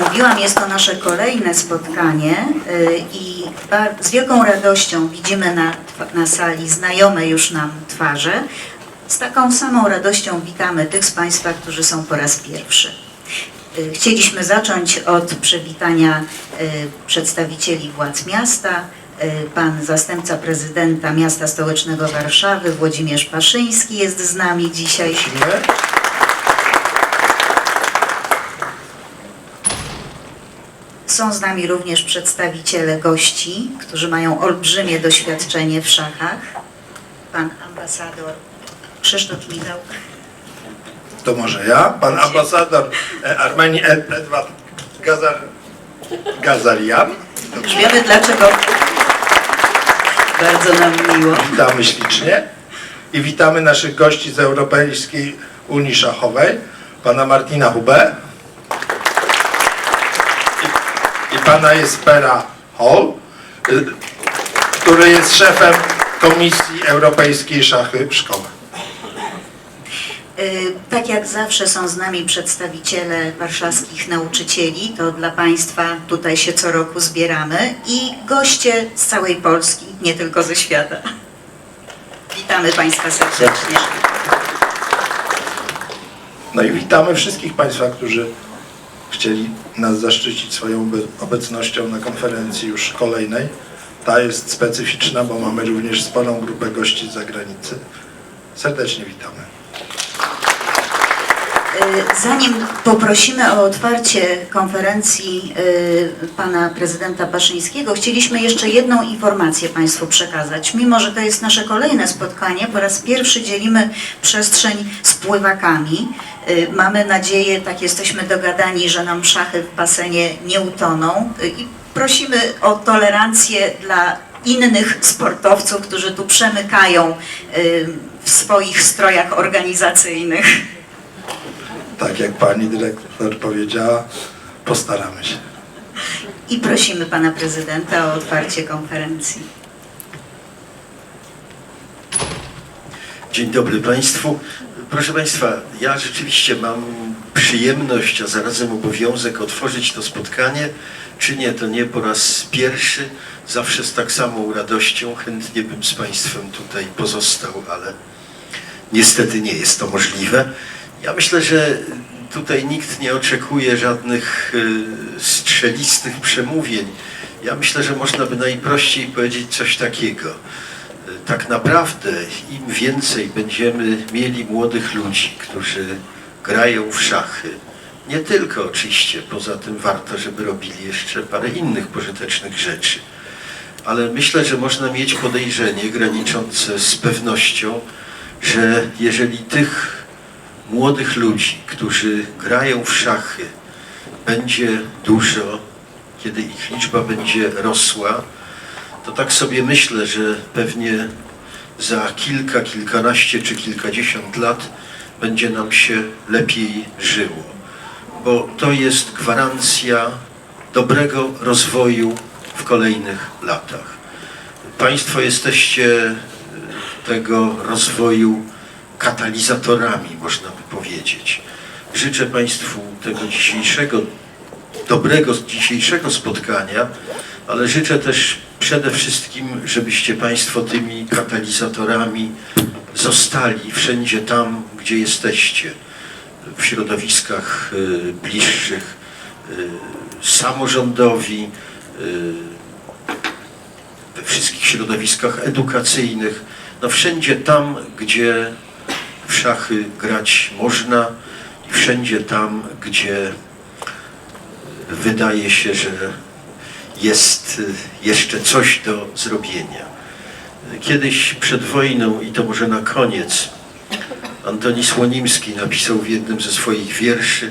mówiłam, jest to nasze kolejne spotkanie y, i z wielką radością widzimy na, na sali znajome już nam twarze. Z taką samą radością witamy tych z Państwa, którzy są po raz pierwszy. Y, Chcieliśmy zacząć od przywitania y, przedstawicieli władz miasta. Pan zastępca prezydenta miasta stołecznego Warszawy, Włodzimierz Paszyński jest z nami dzisiaj. Prosimy. Są z nami również przedstawiciele gości, którzy mają olbrzymie doświadczenie w szachach. Pan ambasador Krzysztof Michał. To może ja, pan ambasador e, Armenii Ed- Edward Gazar, Gazarian. Wiemy dlaczego. Bardzo nam miło. Witamy ślicznie i witamy naszych gości z Europejskiej Unii Szachowej, pana Martina Hubę i, i pana Jespera Hall, y, który jest szefem Komisji Europejskiej Szachy w Szkole. Y, Tak jak zawsze są z nami przedstawiciele warszawskich nauczycieli, to dla Państwa tutaj się co roku zbieramy i goście z całej Polski, nie tylko ze świata. Witamy Państwa serdecznie. No i witamy wszystkich Państwa, którzy chcieli nas zaszczycić swoją obe- obecnością na konferencji już kolejnej. Ta jest specyficzna, bo mamy również sporą grupę gości z zagranicy. Serdecznie witamy. Zanim poprosimy o otwarcie konferencji y, pana prezydenta Baszyńskiego, chcieliśmy jeszcze jedną informację Państwu przekazać. Mimo, że to jest nasze kolejne spotkanie, po raz pierwszy dzielimy przestrzeń z pływakami. Y, Mamy nadzieję, tak jesteśmy dogadani, że nam szachy w basenie nie utoną Y, i prosimy o tolerancję dla innych sportowców, którzy tu przemykają w swoich strojach organizacyjnych. Tak jak pani dyrektor powiedziała, postaramy się. I prosimy pana prezydenta o otwarcie konferencji. Dzień dobry Państwu. Proszę Państwa, ja rzeczywiście mam przyjemność, a zarazem obowiązek otworzyć to spotkanie. Czynię to nie po raz pierwszy, zawsze z tak samą radością. Chętnie bym z Państwem tutaj pozostał, ale niestety nie jest to możliwe. Ja myślę, że tutaj nikt nie oczekuje żadnych y, strzelistych przemówień. Ja myślę, że można by najprościej powiedzieć coś takiego tak naprawdę im więcej będziemy mieli młodych ludzi, którzy grają w szachy, nie tylko oczywiście, poza tym warto, żeby robili jeszcze parę innych pożytecznych rzeczy, ale myślę, że można mieć podejrzenie graniczące z pewnością, że jeżeli tych młodych ludzi, którzy grają w szachy, będzie dużo, kiedy ich liczba będzie rosła, to tak sobie myślę, że pewnie za kilka, kilkanaście czy kilkadziesiąt lat będzie nam się lepiej żyło, bo to jest gwarancja dobrego rozwoju w kolejnych latach. Państwo jesteście tego rozwoju katalizatorami, można by powiedzieć. Życzę Państwu tego dzisiejszego, dobrego dzisiejszego spotkania, ale życzę też przede wszystkim, żebyście Państwo tymi katalizatorami zostali wszędzie tam, gdzie jesteście, w środowiskach y, bliższych y, samorządowi, y, we wszystkich środowiskach edukacyjnych, no wszędzie tam, gdzie szachy grać można i wszędzie tam, gdzie wydaje się, że jest y, jeszcze coś do zrobienia. Kiedyś przed wojną, i to może na koniec, Antoni Słonimski napisał w jednym ze swoich wierszy,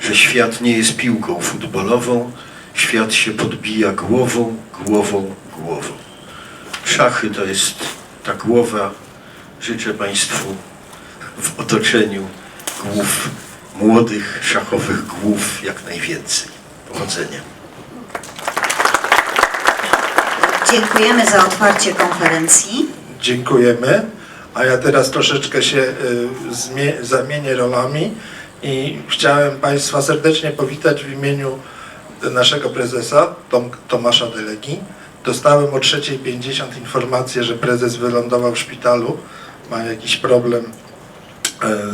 że świat nie jest piłką futbolową, świat się podbija głową, głową, głową. Szachy to jest ta głowa. Życzę Państwu w otoczeniu głów, młodych szachowych głów jak najwięcej. Powodzenia. Dziękujemy za otwarcie konferencji. Dziękujemy. A ja teraz troszeczkę się y, zamienię rolami i chciałem Państwa serdecznie powitać w imieniu naszego prezesa Tom, Tomasza Delegi. Dostałem o 3.50 informację, że prezes wylądował w szpitalu, ma jakiś problem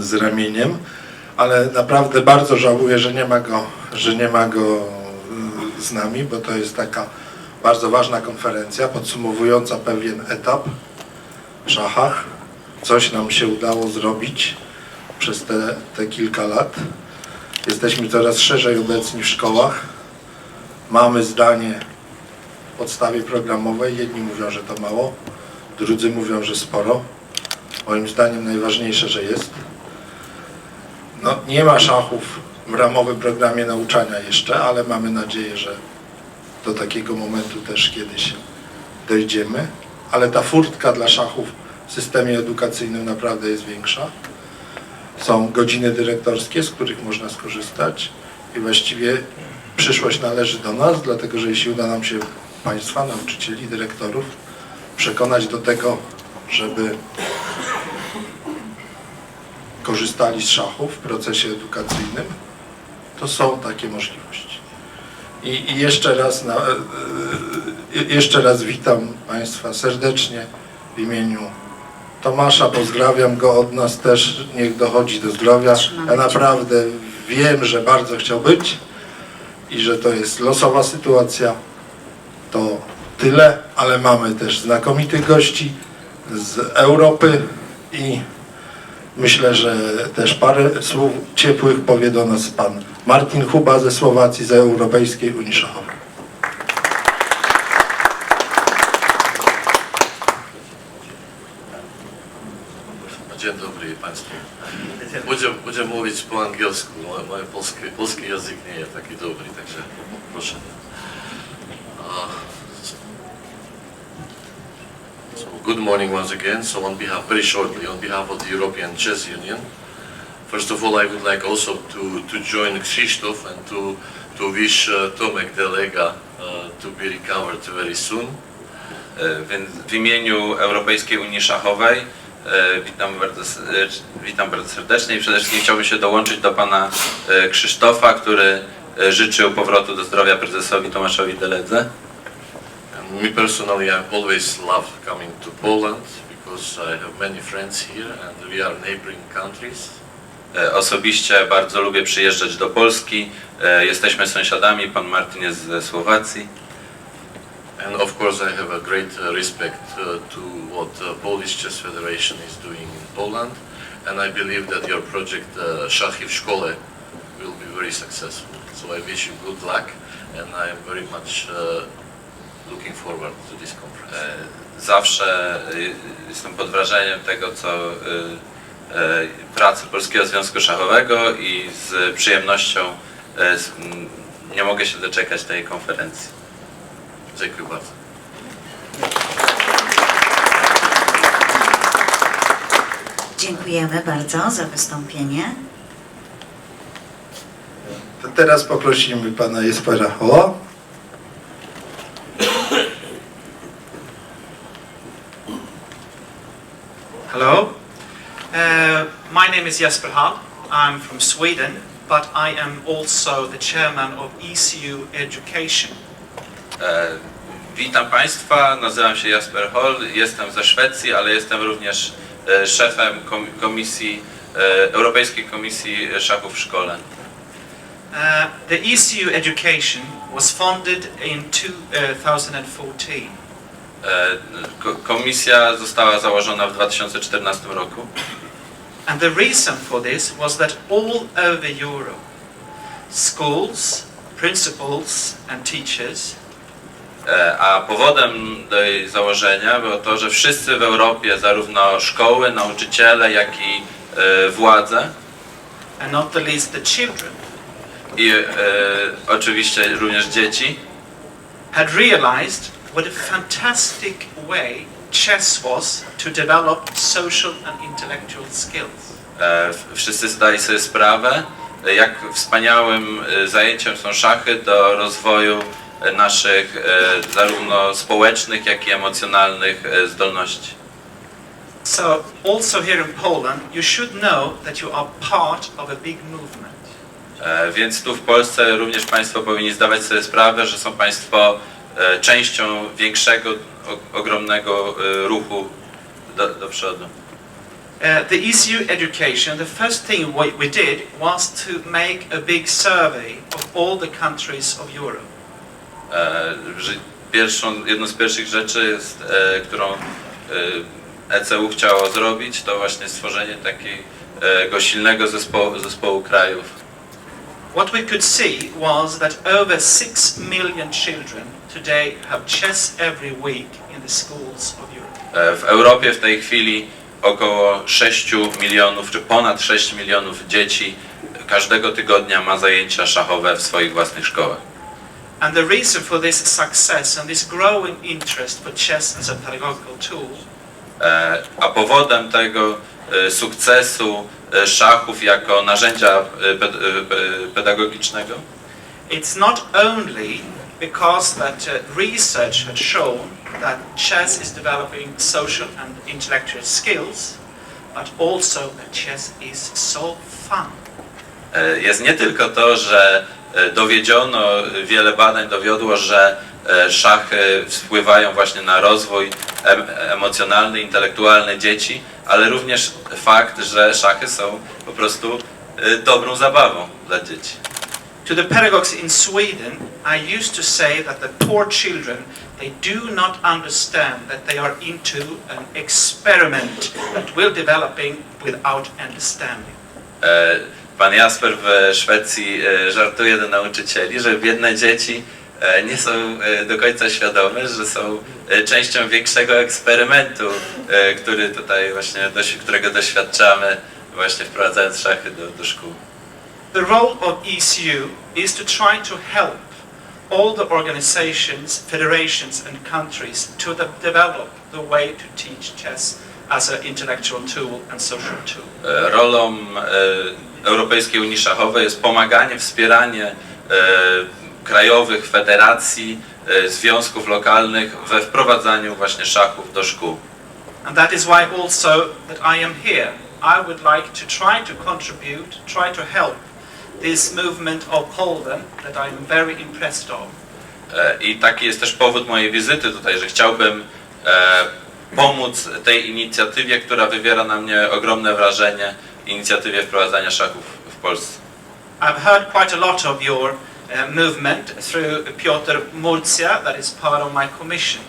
z ramieniem, ale naprawdę bardzo żałuję, że nie ma go, że nie ma go e, z nami, bo to jest taka bardzo ważna konferencja podsumowująca pewien etap w szachach. Coś nam się udało zrobić przez te, te kilka lat. Jesteśmy coraz szerzej obecni w szkołach. Mamy zdanie w podstawie programowej. Jedni mówią, że to mało, drudzy mówią, że sporo. Moim zdaniem najważniejsze, że jest. No, nie ma szachów w ramowym programie nauczania jeszcze, ale mamy nadzieję, że do takiego momentu też kiedyś dojdziemy. Ale ta furtka dla szachów w systemie edukacyjnym naprawdę jest większa. Są godziny dyrektorskie, z których można skorzystać i właściwie przyszłość należy do nas, dlatego że jeśli uda nam się Państwa, nauczycieli, dyrektorów przekonać do tego, żeby korzystali z szachów w procesie edukacyjnym, to są takie możliwości. I, i jeszcze, raz na, e, e, jeszcze raz witam Państwa serdecznie w imieniu Tomasza, pozdrawiam go od nas też, niech dochodzi do zdrowia. Ja naprawdę wiem, że bardzo chciał być i że to jest losowa sytuacja. To tyle, ale mamy też znakomitych gości z Europy i myślę, że też parę słów ciepłych powie do nas pan Martin Huba ze Słowacji, z Europejskiej Unii Szachowej. Dzień dobry Państwu. Będę, będę mówić po angielsku, moje polskie, polski język nie jest taki dobry, także proszę. Uh, so, so good morning once again. So on behalf, very shortly, on behalf of the European Chess Union, first of all I would like also to, to join Krzysztof and to, to wish uh, Tomek Delega uh, to be recovered very soon. E, Więc w imieniu Europejskiej Unii Szachowej e, witam bardzo, witam bardzo serdecznie i przede wszystkim chciałbym się dołączyć do pana e, Krzysztofa, który życzył powrotu do zdrowia prezesowi Tomaszowi Deledze. Me personally, I've always loved coming to Poland because I have many friends here and we are neighboring countries. E, Osobiście bardzo lubię przyjeżdżać do Polski. E, Jesteśmy sąsiadami, pan Martin jest ze Słowacji. And of course, I have a great uh, respect uh, to what Polish Chess Federation is doing in Poland. And I believe that your project, uh, Szachy w Szkole, will be very successful. So I wish you good luck and I am very much uh, looking forward to this conference. E, Zawsze e, jestem pod wrażeniem tego, co e, pracy Polskiego Związku Szachowego i z przyjemnością nie mogę się doczekać tej konferencji. Dziękuję bardzo. Dziękujemy bardzo za wystąpienie. To teraz poprosimy pana Jespera Hoła. Hello. Uh, my name is Jesper Hall. I'm from Sweden, but I am also the chairman of ECU Education. E, Witam Państwa, nazywam się Jasper Hall, jestem ze Szwecji, ale jestem również e, szefem kom- komisji, e, Europejskiej Komisji Szachów w Szkole. Uh, the ECU Education was founded in 2014. E, ko- Komisja została założona w 2014 roku. And the reason for this was that all over Europe, schools, principals, and teachers E, A powodem jej założenia było to, że wszyscy w Europie, zarówno szkoły, nauczyciele, jak i e, władze and not the least the children, i e, oczywiście również dzieci had realized what a fantastic way chess was to develop social and intellectual skills. E, Wszyscy zdali sobie sprawę, e, jak wspaniałym e, zajęciem są szachy do rozwoju e, naszych e, zarówno społecznych, jak i emocjonalnych e, zdolności. So, also here in Poland, you should know that you are part of a big movement. E, Więc tu w Polsce również Państwo powinni zdawać sobie sprawę, że są Państwo e, częścią większego, ogromnego e, ruchu do, do przodu. Uh, the ECU education, the first thing we, we did was to make a big survey of all the countries of Europe. E, Pierwszą, jedną z pierwszych rzeczy, jest, e, którą e, ECU chciało zrobić, to właśnie stworzenie takiego silnego zespołu, zespołu krajów. What we could see was that over 6 million children today have chess every week in the schools of Europe. E, W Europie w tej chwili około 6 milionów, czy ponad 6 milionów dzieci każdego tygodnia ma zajęcia szachowe w swoich własnych szkołach. And the reason for this success and this growing interest for chess as a pedagogical tool E, A powodem tego e, sukcesu szachów jako narzędzia ped- pedagogicznego It's not only because that uh, research had shown that chess is developing social and intellectual skills, but also that chess is so fun. E, jest nie tylko to, że e, dowiedziono, wiele badań dowiodło, że e, szachy wpływają właśnie na rozwój em, emocjonalny, intelektualny dzieci, ale również fakt, że szachy są po prostu dobrą zabawą dla dzieci. To the pedagogues in Sweden, I used to say that the poor children, they do not understand that they are into an experiment that will developing without understanding. E, Pan Jasper w Szwecji e, żartuje do nauczycieli, że biedne dzieci e, nie są do końca świadome, że są częścią większego eksperymentu, który tutaj właśnie, którego doświadczamy właśnie wprowadzając szachy do, do szkół. The role of ECU is to try to help all the organizations, federations and countries to de- develop the way to teach chess as an intellectual tool and social tool. E, Rolą e, Europejskiej Unii Szachowej jest pomaganie, wspieranie e, krajowych federacji, e, związków lokalnych we wprowadzaniu właśnie szachów do szkół. And that is why also that I am here. I would like to try to contribute, try to help this movement of that I'm very impressed of. E, I taki jest też powód mojej wizyty tutaj, że chciałbym e, pomóc tej inicjatywie, która wywiera na mnie ogromne wrażenie, inicjatywie wprowadzania szachów w Polsce. I've heard quite a lot of your uh, movement through Piotr Murcia, that is part of my commission.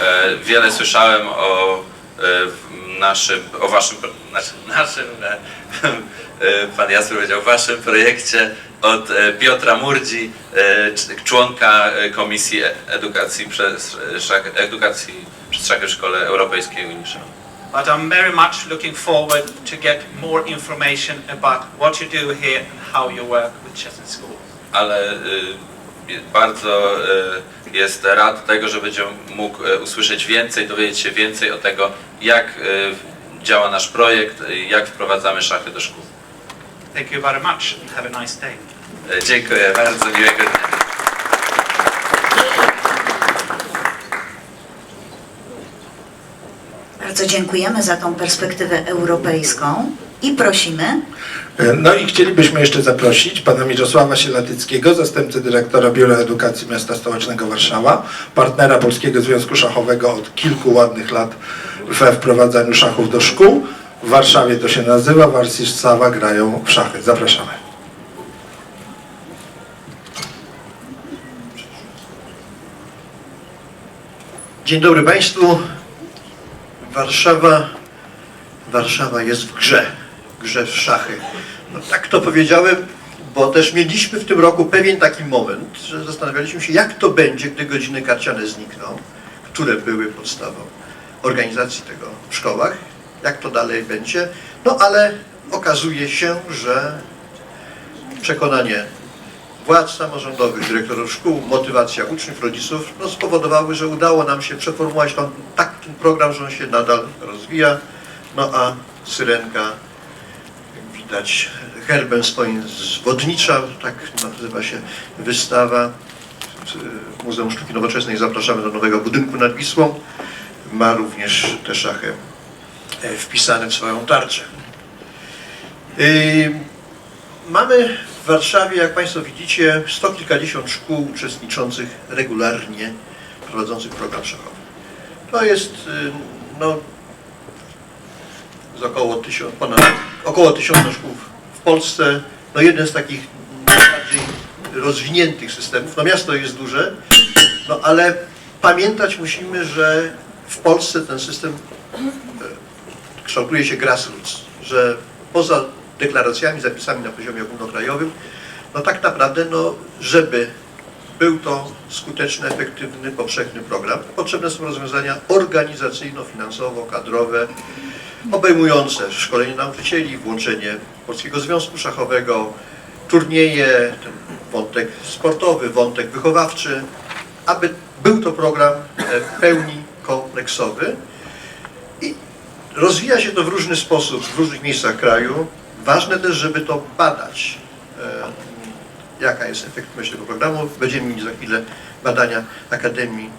E, wiele słyszałem o e, naszym, o waszym, znaczy naszym, e, e, pan Jasper powiedział, waszym projekcie od e, Piotra Murdzi, cz- członka Komisji Edukacji przez edukacji przez w Szkole Europejskiej Szachowej. But I'm very much looking forward to get more information about what you do here and how you work with chess school. ale y, bardzo y, jest rad tego, że będzie mógł y, usłyszeć więcej, dowiedzieć się więcej o tego, jak y, działa nasz projekt, jak wprowadzamy szachy do szkół. Thank you very much and have a nice day. Y, Dziękuję bardzo, miłego dnia. Bardzo dziękujemy za tą perspektywę europejską i prosimy No i chcielibyśmy jeszcze zaprosić pana Mirosława Sielatyckiego, zastępcę dyrektora Biura Edukacji Miasta Stołecznego Warszawa, partnera Polskiego Związku Szachowego od kilku ładnych lat we wprowadzaniu szachów do szkół. W Warszawie to się nazywa, Warszawa grają w szachy. Zapraszamy. Dzień dobry Państwu. Warszawa, Warszawa jest w grze, grze w szachy. No, tak to powiedziałem, bo też mieliśmy w tym roku pewien taki moment, że zastanawialiśmy się, jak to będzie, gdy godziny karciane znikną, które były podstawą organizacji tego w szkołach, jak to dalej będzie. No ale okazuje się, że przekonanie władz samorządowych, dyrektorów szkół, motywacja uczniów, rodziców no, spowodowały, że udało nam się przeformułować tam, tak ten program, że on się nadal rozwija. No a Syrenka, widać, herbem swoim zwodnicza, tak nazywa się wystawa Muzeum Sztuki Nowoczesnej. Zapraszamy do nowego budynku nad Wisłą. Ma również te szachy e, wpisane w swoją tarczę. Yy, Mamy W Warszawie, jak Państwo widzicie, sto kilkadziesiąt szkół uczestniczących regularnie, prowadzących program szachowy. To jest y, no, z około ponad, około tysiąca szkół w Polsce. No jeden z takich najbardziej rozwiniętych systemów. No miasto jest duże, no ale pamiętać musimy, że w Polsce ten system e, kształtuje się grassroots, że poza deklaracjami, zapisami na poziomie ogólnokrajowym, no tak naprawdę, no, żeby był to skuteczny, efektywny, powszechny program, potrzebne są rozwiązania organizacyjno-finansowo-kadrowe, obejmujące szkolenie nauczycieli, włączenie Polskiego Związku Szachowego, turnieje, wątek sportowy, wątek wychowawczy, aby był to program e, w pełni kompleksowy i rozwija się to w różny sposób w różnych miejscach kraju. Ważne też, żeby to badać, e, jaka jest efektywność tego programu. Będziemy mieli za chwilę badania Akademii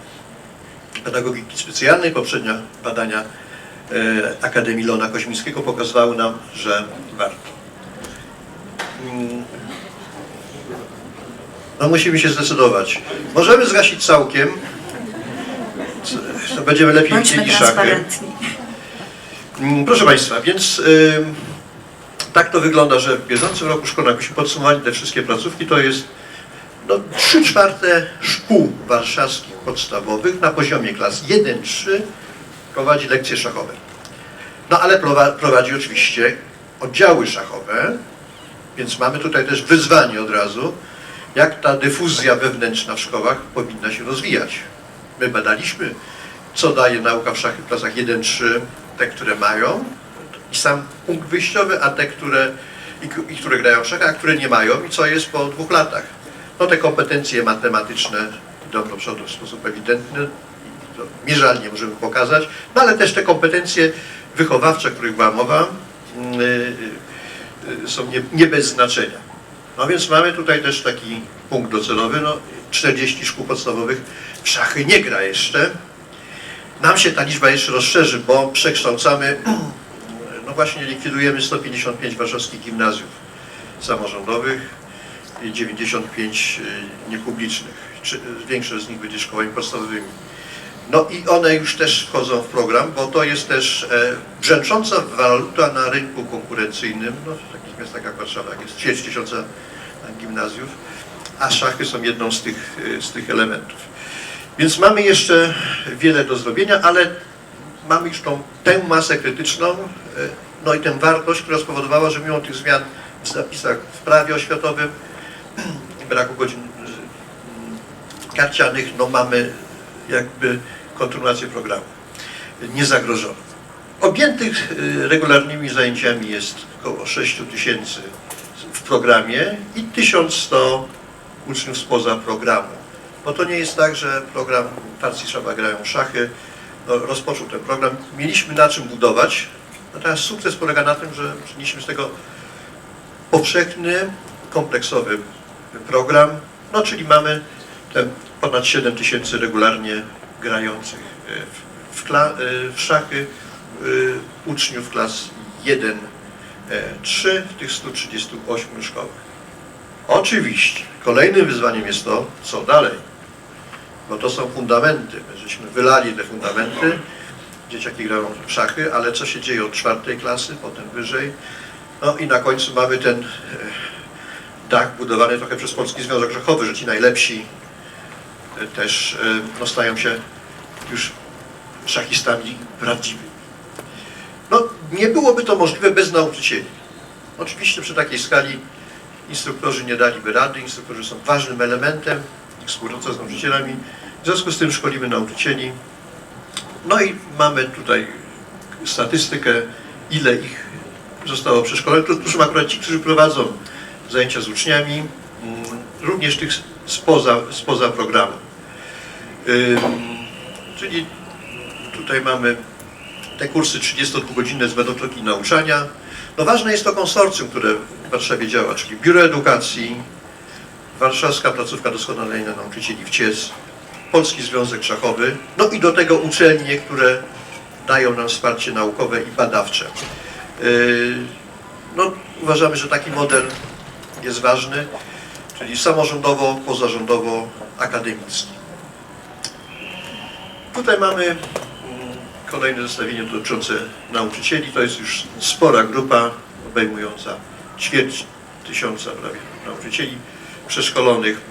Pedagogiki Specjalnej, poprzednia badania Akademii Lona Koźmińskiego pokazywały nam, że warto. Mm. No musimy się zdecydować. Możemy zgasić całkiem, to będziemy lepiej Bądźmy widzieli transparentni. Mm, Proszę Państwa, więc y, tak to wygląda, że w bieżącym roku szkolnym, jakbyśmy podsumowali te wszystkie placówki, to jest no, 3 czwarte szkół warszawskich podstawowych na poziomie klas 1-3 prowadzi lekcje szachowe. No ale prowa- prowadzi oczywiście oddziały szachowe, więc mamy tutaj też wyzwanie od razu, jak ta dyfuzja wewnętrzna w szkołach powinna się rozwijać. My badaliśmy, co daje nauka w szachy w klasach 1-3, te, które mają i sam punkt wyjściowy, a te, które, i, i które grają w szachy, a które nie mają i co jest po dwóch latach. No te kompetencje matematyczne idą do przodu w sposób ewidentny, mierzalnie możemy pokazać, no ale też te kompetencje wychowawcze, o których była mowa, mm, y, y, są nie, nie bez znaczenia. No więc mamy tutaj też taki punkt docelowy, no 40 szkół podstawowych w szachy nie gra jeszcze. Nam się ta liczba jeszcze rozszerzy, bo przekształcamy, no właśnie likwidujemy 155 warszawskich gimnazjów samorządowych i 95 y, niepublicznych. Większość z nich będzie szkołami podstawowymi. No i one już też wchodzą w program, bo to jest też e, brzęcząca waluta na rynku konkurencyjnym, no w takich miastach jak Warszawa, jest ćwierć tysiąca gimnazjów, a szachy są jedną z tych, e, z tych elementów. Więc mamy jeszcze wiele do zrobienia, ale mamy już tą, tę masę krytyczną, e, no i tę wartość, która spowodowała, że mimo tych zmian w zapisach w prawie oświatowym, braku godzin e, karcianych, no mamy jakby kontynuację programu niezagrożoną. Objętych y, regularnymi zajęciami jest około 6 tysięcy w programie i 1100 uczniów spoza programu. Bo to nie jest tak, że program Tarcy Szaba grają szachy no, rozpoczął ten program. Mieliśmy na czym budować, natomiast sukces polega na tym, że przyniliśmy z tego powszechny, kompleksowy program, no czyli mamy te ponad 7 tysięcy regularnie grających e, w, w, e, w szachy e, uczniów klas 1, 3 w tych 138 szkołach. Oczywiście kolejnym wyzwaniem jest to, co dalej, bo to są fundamenty. My żeśmy wylali te fundamenty, dzieciaki grają w szachy, ale co się dzieje od czwartej klasy, potem wyżej, no i na końcu mamy ten dach budowany trochę przez Polski Związek Szachowy, że ci najlepsi też no, stają się już szachistami prawdziwymi. No, nie byłoby to możliwe bez nauczycieli. Oczywiście przy takiej skali instruktorzy nie daliby rady, instruktorzy są ważnym elementem, współpraca z nauczycielami. W związku z tym szkolimy nauczycieli. No i mamy tutaj statystykę, ile ich zostało przeszkolonych. To, to są akurat ci, którzy prowadzą zajęcia z uczniami, mm, również tych spoza, spoza programu. Czyli tutaj mamy te kursy 32-godzinne z metodologii nauczania. No ważne jest to konsorcjum, które w Warszawie działa, czyli Biuro Edukacji, Warszawska Placówka Doskonalenia Nauczycieli w CIES, Polski Związek Szachowy, no i do tego uczelnie, które dają nam wsparcie naukowe i badawcze. Yy, No, uważamy, że taki model jest ważny, czyli samorządowo, pozarządowo, akademicki. Tutaj mamy mm, kolejne zestawienie dotyczące nauczycieli. To jest już spora grupa obejmująca ćwierć tysiąca prawie nauczycieli przeszkolonych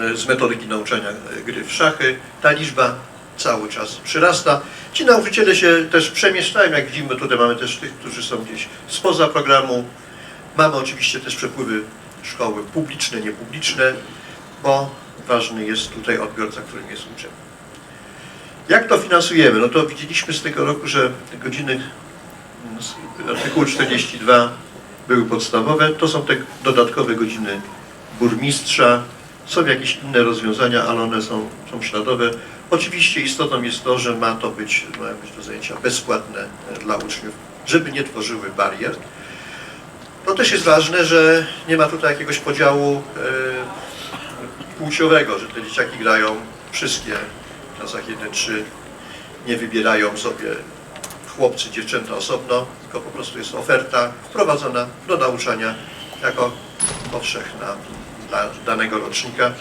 e, z metodyki nauczania e, gry w szachy. Ta liczba cały czas przyrasta. Ci nauczyciele się też przemieszczają, jak widzimy, tutaj mamy też tych, którzy są gdzieś spoza programu. Mamy oczywiście też przepływy szkoły publiczne, niepubliczne, bo ważny jest tutaj odbiorca, którym jest uczeń. Jak to finansujemy? No to widzieliśmy z tego roku, że godziny mm, artykułu 42 były podstawowe. To są te dodatkowe godziny burmistrza. Są jakieś inne rozwiązania, ale one są, są śladowe. Oczywiście istotą jest to, że ma to być, mają być to zajęcia bezpłatne e, dla uczniów, żeby nie tworzyły barier. To też jest ważne, że nie ma tutaj jakiegoś podziału e, płciowego, że te dzieciaki grają wszystkie w klasach 1-3, nie wybierają sobie chłopcy, dziewczęta osobno, tylko po prostu jest oferta wprowadzona do nauczania jako powszechna dla danego rocznika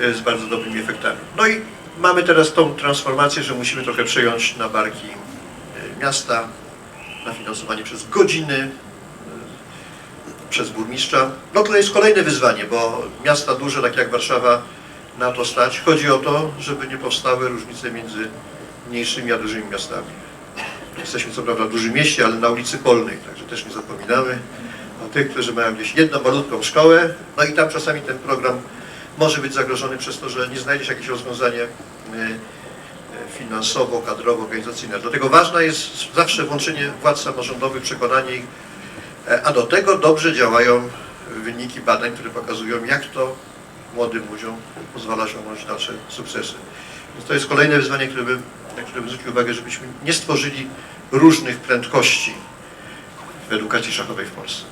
e, z bardzo dobrymi efektami. No i mamy teraz tą transformację, że musimy trochę przejąć na barki e, miasta, na finansowanie przez godziny, e, przez burmistrza. No to jest kolejne wyzwanie, bo miasta duże, tak jak Warszawa, na to stać. Chodzi o to, żeby nie powstały różnice między mniejszymi a dużymi miastami. Jesteśmy co prawda w dużym mieście, ale na ulicy Polnej, także też nie zapominamy o tych, którzy mają gdzieś jedną malutką szkołę, no i tam czasami ten program może być zagrożony przez to, że nie znajdzie się jakieś rozwiązanie e, finansowo, kadrowo, organizacyjne. Dlatego ważne jest zawsze włączenie władz samorządowych, przekonanie ich, e, a do tego dobrze działają wyniki badań, które pokazują, jak to młodym ludziom pozwala osiągnąć dalsze sukcesy. Więc to jest kolejne wyzwanie, które bym, na które bym zwrócił uwagę, żebyśmy nie stworzyli różnych prędkości w edukacji szachowej w Polsce.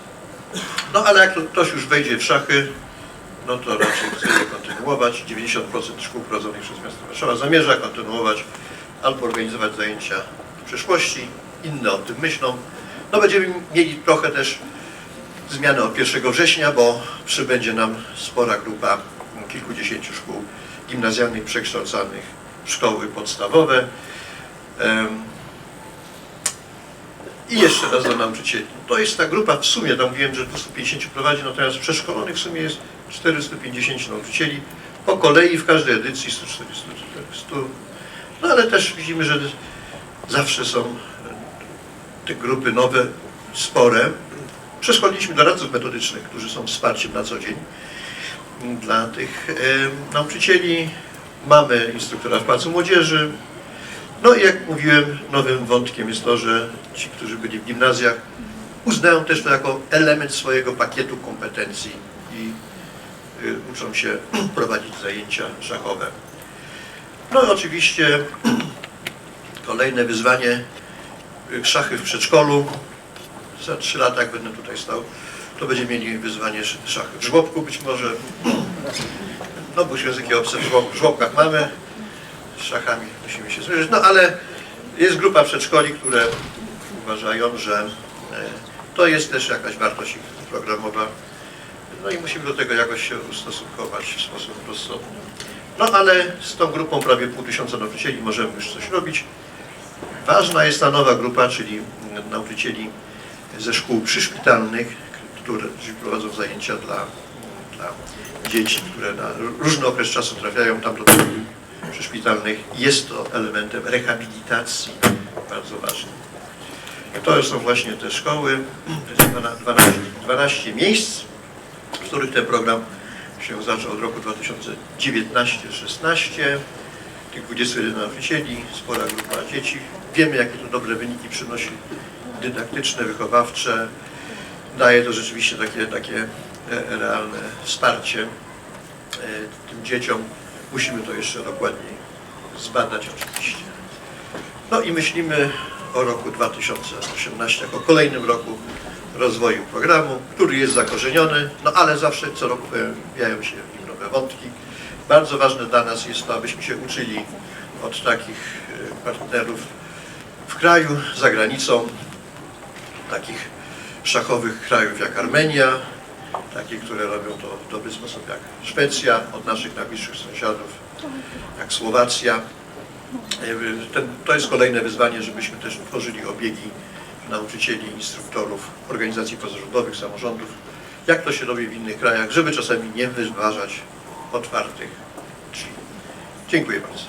No ale jak to ktoś już wejdzie w szachy, no to raczej chce je kontynuować. 90% szkół prowadzonych przez miasto Warszawa zamierza kontynuować albo organizować zajęcia w przyszłości. Inne o tym myślą. No będziemy mieli trochę też zmiany od 1 września, bo przybędzie nam spora grupa kilkudziesięciu szkół gimnazjalnych przekształcanych w szkoły podstawowe. I jeszcze raz do nauczycieli. To jest ta grupa w sumie, tam mówiłem, że 250 prowadzi, natomiast przeszkolonych w sumie jest 450 nauczycieli. Po kolei w każdej edycji 140, 400. No ale też widzimy, że zawsze są te grupy nowe, spore. Przeszkoliliśmy doradców medycznych, którzy są wsparciem na co dzień dla tych e, nauczycieli. Mamy instruktora w Pałacu Młodzieży. No i jak mówiłem, nowym wątkiem jest to, że ci, którzy byli w gimnazjach, uznają też to jako element swojego pakietu kompetencji i y, uczą się prowadzić zajęcia szachowe. No i oczywiście kolejne wyzwanie, y, szachy w przedszkolu. Za trzy lata, jak będę tutaj stał, to będziemy mieli wyzwanie sz- szachy w żłobku być może. No bo już języki obce w w żłobkach mamy, z szachami musimy się zmierzyć. No ale jest grupa przedszkoli, które uważają, że e, to jest też jakaś wartość programowa. No i musimy do tego jakoś się ustosunkować w sposób rozsądny. No ale z tą grupą prawie pół tysiąca nauczycieli możemy już coś robić. Ważna jest ta nowa grupa, czyli nauczycieli ze szkół przyszpitalnych, które prowadzą zajęcia dla, dla dzieci, które na różny okres czasu trafiają tam do przyszpitalnych. Jest to elementem rehabilitacji bardzo ważnym. To są właśnie te szkoły, to jest 12, 12 miejsc, w których ten program się zaczął od roku 2019-16. Tych 21 nauczycieli, spora grupa dzieci. Wiemy, jakie to dobre wyniki przynosi dydaktyczne, wychowawcze. Daje to rzeczywiście takie, takie e, realne wsparcie e, tym dzieciom. Musimy to jeszcze dokładniej zbadać oczywiście. No i myślimy o roku 2018 jako kolejnym roku rozwoju programu, który jest zakorzeniony, no ale zawsze co roku pojawiają się w nim nowe wątki. Bardzo ważne dla nas jest to, abyśmy się uczyli od takich e, partnerów w kraju, za granicą, takich szachowych krajów jak Armenia, takie, które robią to w dobry sposób, jak Szwecja, od naszych najbliższych sąsiadów, jak Słowacja. Ten, to jest kolejne wyzwanie, żebyśmy też utworzyli obiegi nauczycieli, instruktorów, organizacji pozarządowych, samorządów, jak to się robi w innych krajach, żeby czasami nie wyważać otwartych drzwi. Dziękuję bardzo.